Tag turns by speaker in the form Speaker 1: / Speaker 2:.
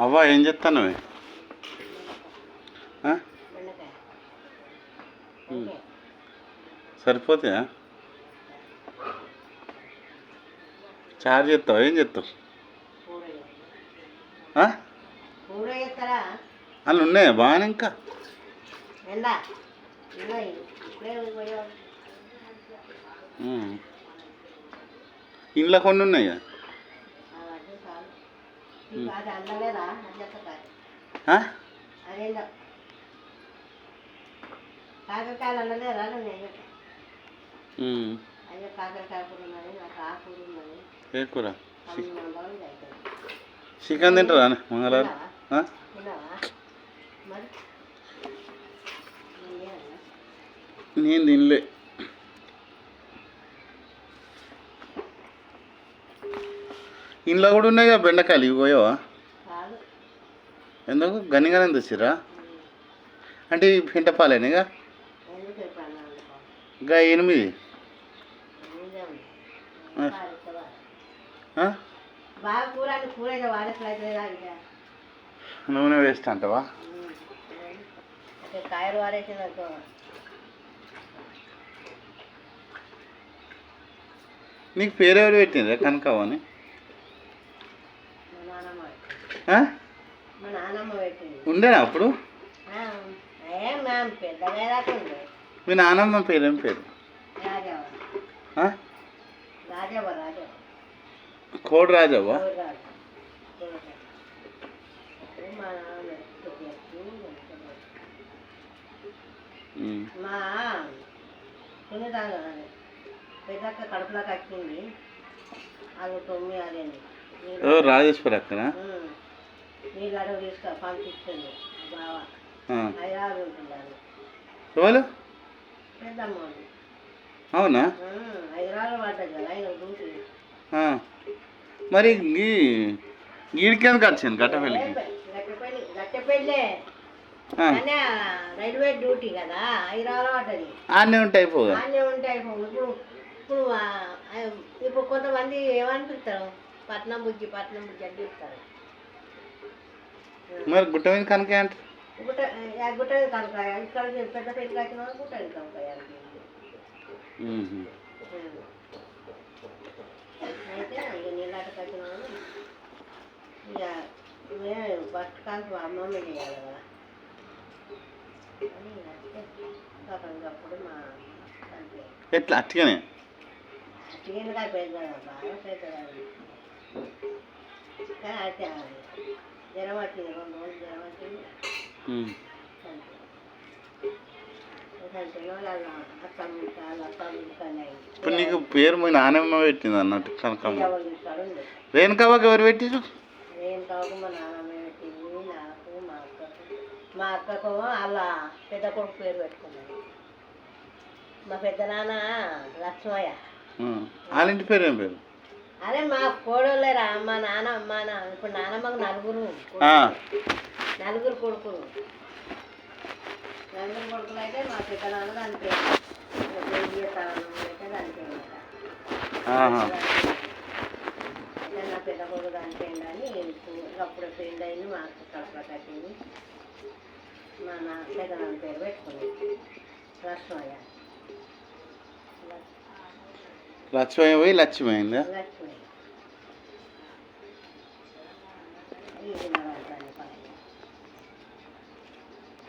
Speaker 1: అవ్వ ఏం చెప్తాను సరిపోతాయా? చారు చేస్తావు? ఏం
Speaker 2: చేస్తారా?
Speaker 1: అన్నీ ఉన్నాయా? బాగానే ఇంకా. ఇంట్లో కొన్ని ఉన్నాయా? ఏ కూర? చికెన్ తింటారా? మంగళవారం?
Speaker 2: నేను
Speaker 1: తినలే. ఇంట్లో కూడా ఉన్నాయి కదా బెండకాయలు ఇవి పోయావా? ఎందుకు? గనిగానే తెచ్చిరా అంటే ఈ పింటపాలేనిగా ఇంకా? ఎనిమిది. నూనె వేస్ట్ అంటావా?
Speaker 2: కాయలు
Speaker 1: నీకు పేరు ఎవరు పెట్టిండ్రా? కనకావు అని
Speaker 2: మా నాన్నమ్మ పెట్టింది.
Speaker 1: ఆ?
Speaker 2: మా నాన్నమ్మ పెట్టింది
Speaker 1: ఉండేనా అప్పుడు? మీ నాన్నమ్మ పేరు ఏం పేరు? కోడి రాజవ్వా?
Speaker 2: మా పెద్దక్క కడుపులో కట్టింది అది తొమ్మిది
Speaker 1: రాజేశ్వరి అక్కనా? ఎవరు. అవునా. మరి గీడికెందుకు వచ్చింది గట్టపల్లికి?
Speaker 2: రైల్వే డ్యూటీ కదా హైదరాబాద్ పడ్డది
Speaker 1: ఆడనే ఉంటే అయిపోగా
Speaker 2: అన్నీ ఉంటాయి ఇప్పుడు ఇప్పుడు ఇప్పుడు కొంతమంది ఏమనిపిస్తారు? పట్నం బుజ్జి పట్నం బుజ్జి అని చెప్తారు.
Speaker 1: మరి గుట్ట మీద కనకే అంటే
Speaker 2: గుట్ట ఆ, గుట్ట కనుక ఇక్కడ పెద్ద పెళ్లి కట్టిన వాళ్ళు గుట్ట కనుక
Speaker 1: ఉహు.
Speaker 2: అయితే ఇక నీళ్ళాట కట్టిన వాళ్ళు ఇక మేము ఫస్ట్ కాల్సి అమ్మమ్మ చేయాలి కదా అని అంటే పాపం అప్పుడు మా తండ్రి
Speaker 1: ఎట్లా అట్టుగానే
Speaker 2: చికెన్ కాయ పెద్ద బాగా పెద్ద కానీ అయితే జ్వరం వచ్చింది రెండు రోజులు జ్వరం వచ్చింది.
Speaker 1: ఇప్పుడు నీకు పేరు మీ నాన్నమ్మ పెట్టింది అన్నట్టు కనకమ్మ. రేణుకవ్వకి ఎవరు పెట్టిరు
Speaker 2: కాకు మా పెట్టింది నాకు మా అక్కకు. మా అక్కకు వాళ్ళ పెద్ద కొడుకు పేరు పెట్టుకున్నాను మా పెద్ద నాన్న లక్ష్మయ్య.
Speaker 1: వాళ్ళ ఇంటి పేరు ఏం పేరు?
Speaker 2: అదే మా కోడోళ్ళరా మా నాన్న మా నా ఇప్పుడు నాన్నమ్మకు నలుగురు. నలుగురు కొడుకులు. నలుగురు కొడుకులు అయితే మా పెద్ద నాన్న. అయితే నా పెద్ద కొడుకు పేరు అని అప్పుడు పెళ్ళి అయింది మా కడుపులో కట్టింది మా నా పెద్ద నాన్న పేరు పెట్టుకున్నాయి లక్ష్మయ్య
Speaker 1: లక్ష్మయ్య పోయి లక్ష్మి అయిందా?